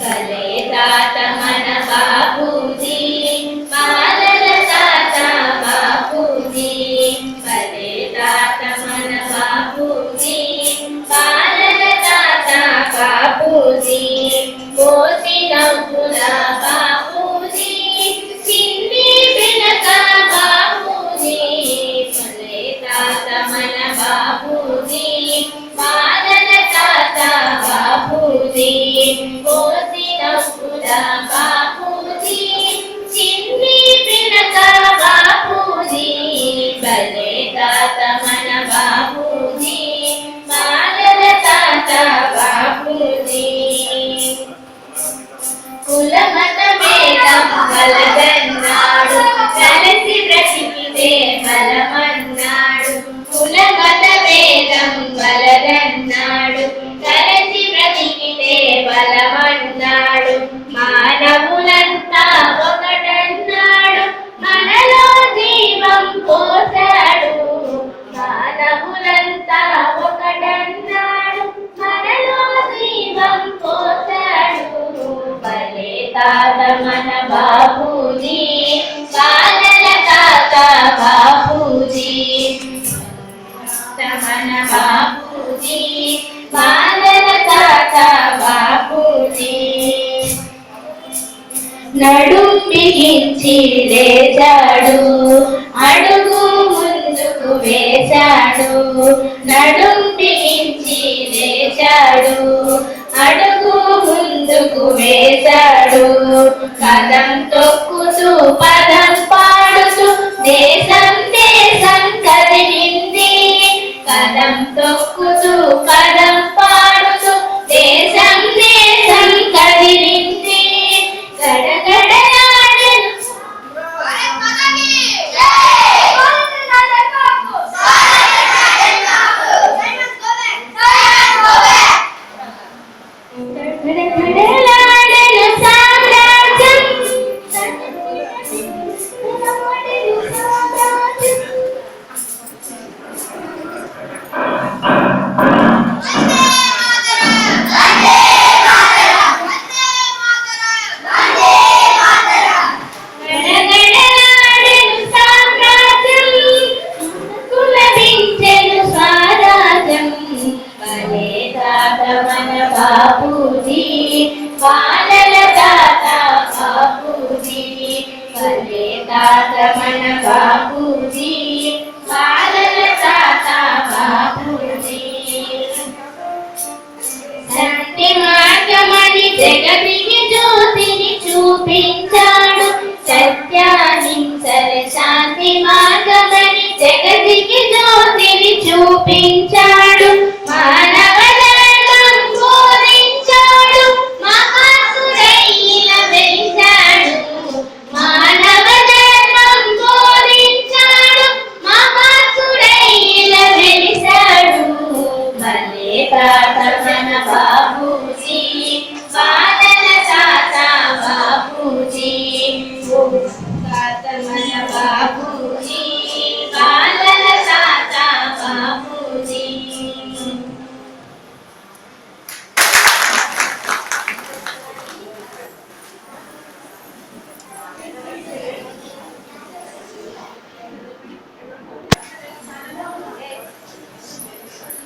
భలే తాత మన బాపూజీ బాలల బాపూజీ బాలల తాత బాపూజీ. మన బాపూజీ బాలల తాత బాపూజీ. నడుం బిగించి లేచాడు అడుగు ముందుకు వేశాడు. నడుం బిగించి లేచాడు అడుగు ముందుకు వేశాడు. కదం తొక్కుతూ పదం పాడుతూ దేశం దేశం కదిలింది. కదం తొక్కుతూ పదం బాపూజీ బాలల తాత బాపూజీ భలే తాత మన బాపూజీ బాలల తాత బాపూజీ. సత్య మార్గమని జగతికి జ్యోతిని చూపించా ప్రకటన బాబూజీ బాలల సాతా బాబూజీ కథమన బాబూజీ